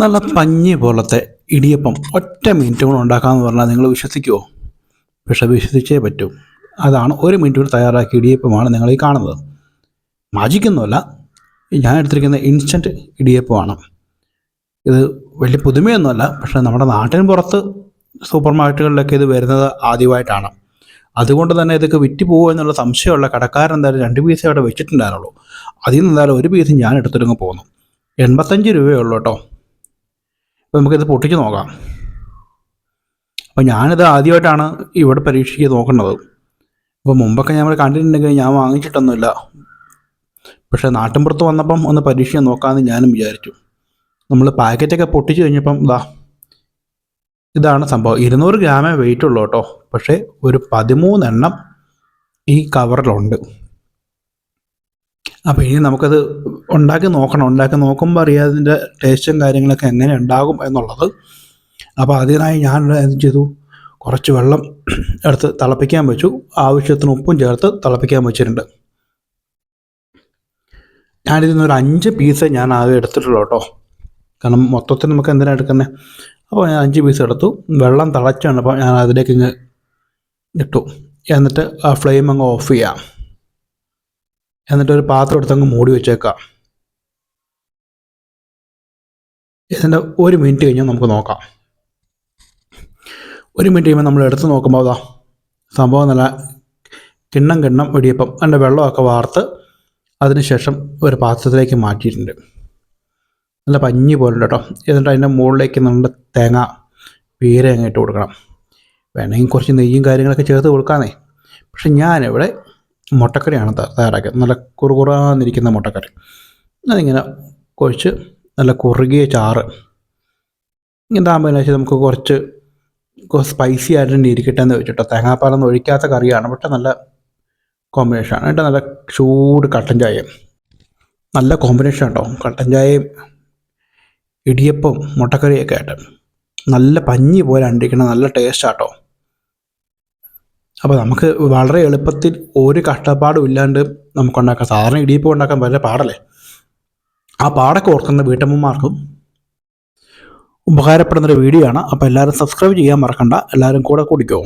നല്ല പഞ്ഞി പോലത്തെ ഇടിയപ്പം ഒറ്റ മിനിറ്റ് കൊണ്ട് ഉണ്ടാക്കാമെന്ന് പറഞ്ഞാൽ നിങ്ങൾ വിശ്വസിക്കുമോ പക്ഷെ വിശ്വസിച്ചേ പറ്റൂ. അതാണ് ഒരു മിനിറ്റ് കൊണ്ട് തയ്യാറാക്കിയ ഇടിയപ്പമാണ് നിങ്ങൾ ഈ കാണുന്നത്. മാജിക്കൊന്നുമല്ല ഞാൻ എടുത്തിരിക്കുന്ന ഇൻസ്റ്റന്റ് ഇടിയപ്പമാണ്. ഇത് വലിയ പുതുമയൊന്നുമല്ല. പക്ഷേ നമ്മുടെ നാട്ടിന് പുറത്ത് സൂപ്പർ മാർക്കറ്റുകളിലൊക്കെ ഇത് വരുന്നത് ആദ്യമായിട്ടാണ്. അതുകൊണ്ട് തന്നെ ഇതൊക്കെ വിറ്റ് പോകുമോ എന്നുള്ള സംശയമുള്ള കടക്കാരൻ എന്തായാലും രണ്ട് പീസേ അവിടെ വെച്ചിട്ടുണ്ടായിരുന്നുള്ളൂ. അതിൽ നിന്ന് എന്തായാലും ഒരു പീസ് ഞാൻ എടുത്തിട്ടങ്ങ് പോകുന്നു എൺപത്തഞ്ച് രൂപയേ ഉള്ളൂ കേട്ടോ. അപ്പോൾ നമുക്കിത് പൊട്ടിച്ച് നോക്കാം. അപ്പോൾ ഞാനിത് ആദ്യമായിട്ടാണ് ഇവിടെ പരീക്ഷിക്കുക നോക്കുന്നത്. അപ്പോൾ മുമ്പൊക്കെ നമ്മൾ കണ്ടിട്ടുണ്ടെങ്കിൽ ഞാൻ വാങ്ങിച്ചിട്ടൊന്നുമില്ല. പക്ഷേ നാട്ടിൻപുറത്ത് വന്നപ്പം ഒന്ന് പരീക്ഷിക്കാൻ നോക്കാമെന്ന് ഞാനും വിചാരിച്ചു. നമ്മൾ പാക്കറ്റൊക്കെ പൊട്ടിച്ച് കഴിഞ്ഞപ്പം ഇതാ ഇതാണ് സംഭവം. ഇരുന്നൂറ് ഗ്രാമേ വെയിറ്റ് ഉള്ളൂ കേട്ടോ. പക്ഷേ ഒരു പതിമൂന്നെണ്ണം ഈ കവറിലുണ്ട് അപ്പോൾ ഇനി നമുക്കത് ഉണ്ടാക്കി നോക്കണം. ഉണ്ടാക്കി നോക്കുമ്പോൾ അറിയാം അതിന്റെ ടേസ്റ്റും കാര്യങ്ങളൊക്കെ എങ്ങനെ ഉണ്ടാകും എന്നുള്ളത്. അപ്പോൾ അതിനായി ഞാൻ എന്ത് ചെയ്തു? കുറച്ച് വെള്ളം എടുത്ത് തിളപ്പിക്കാൻ വെച്ചു. ആവശ്യത്തിന് ഉപ്പും ചേർത്ത് തിളപ്പിക്കാൻ വെച്ചിട്ടുണ്ട്. ഞാനിതിൽ നിന്ന് ഒരു അഞ്ച് പീസ് ഞാൻ ആകെ എടുത്തിട്ടുള്ളൂ കേട്ടോ. കാരണം മൊത്തത്തിൽ നമുക്ക് എന്തിനാണ് എടുക്കുന്നത് അപ്പോൾ ഞാൻ അഞ്ച് പീസ് എടുത്തു. വെള്ളം തിളച്ചാണ്. അപ്പോൾ ഞാൻ അതിലേക്ക് ഇങ്ങ് ഇട്ടു. എന്നിട്ട് ആ ഫ്ലെയിം അങ്ങ് ഓഫ് ചെയ്യാം. എന്നിട്ട് ഒരു പാത്രം എടുത്തങ്ങ് മൂടി വെച്ചേക്കാം. ഇതിന്റെ ഒരു മിനിറ്റ് കഴിഞ്ഞാൽ നമുക്ക് നോക്കാം. ഒരു മിനിറ്റ് കഴിയുമ്പോൾ നമ്മൾ എടുത്ത് നോക്കുമ്പോൾ അതാ സംഭവം നല്ല കിണ്ണം കിണ്ണം വെടിയപ്പം അതിന്റെ വെള്ളമൊക്കെ വാർത്ത് അതിനുശേഷം ഒരു പാത്രത്തിലേക്ക് മാറ്റിയിട്ടുണ്ട്. നല്ല പഞ്ഞി പോലെ കേട്ടോ. എന്നിട്ട് അതിന്റെ മുകളിലേക്ക് നമ്മുടെ തേങ്ങ പീര അങ്ങ് ഇട്ട് കൊടുക്കണം. വേണമെങ്കിൽ കുറച്ച് നെയ്യും കാര്യങ്ങളൊക്കെ ചേർത്ത് കൊടുക്കാന്നേ പക്ഷെ ഞാനിവിടെ മുട്ടക്കറിയാണ് തയ്യാറാക്കിയത്. നല്ല കുറുകുറാന്നിരിക്കുന്ന മുട്ടക്കറി. അതിങ്ങനെ കുഴിച്ച് നല്ല കുറുകിയ ചാറ്. ഇതാകുമ്പോൾ വെച്ചാൽ നമുക്ക് കുറച്ച് സ്പൈസി ആയിട്ട് ഇരിക്കട്ടെ എന്ന് വെച്ചിട്ടോ. തേങ്ങാപ്പാലൊന്നും ഒഴിക്കാത്ത കറിയാണ്. പക്ഷെ നല്ല കോമ്പിനേഷനാണ് എന്നിട്ട് നല്ല ചൂട് കട്ടൻ ചായയും. നല്ല കോമ്പിനേഷൻ കേട്ടോ കട്ടൻ ചായയും ഇടിയപ്പം മുട്ടക്കറിയൊക്കെ ആയിട്ട്. നല്ല പഞ്ഞി പോലെ അണ്ടിക്കണം നല്ല ടേസ്റ്റ് ആട്ടോ. അപ്പോൾ നമുക്ക് വളരെ എളുപ്പത്തിൽ ഒരു കഷ്ടപ്പാടും ഇല്ലാണ്ട് നമുക്ക് ഉണ്ടാക്കാം. സാധാരണ ഇടിയപ്പം ഉണ്ടാക്കാൻ വളരെ പാടല്ലേ? ആ പാടൊക്കെ ഓർക്കുന്ന വീട്ടമ്മമാർക്കും ഉപകാരപ്പെടുന്നൊരു വീഡിയോ ആണ് അപ്പോൾ എല്ലാവരും സബ്സ്ക്രൈബ് ചെയ്യാൻ മറക്കണ്ട. എല്ലാവരും കൂടെ കൂടിക്കോ.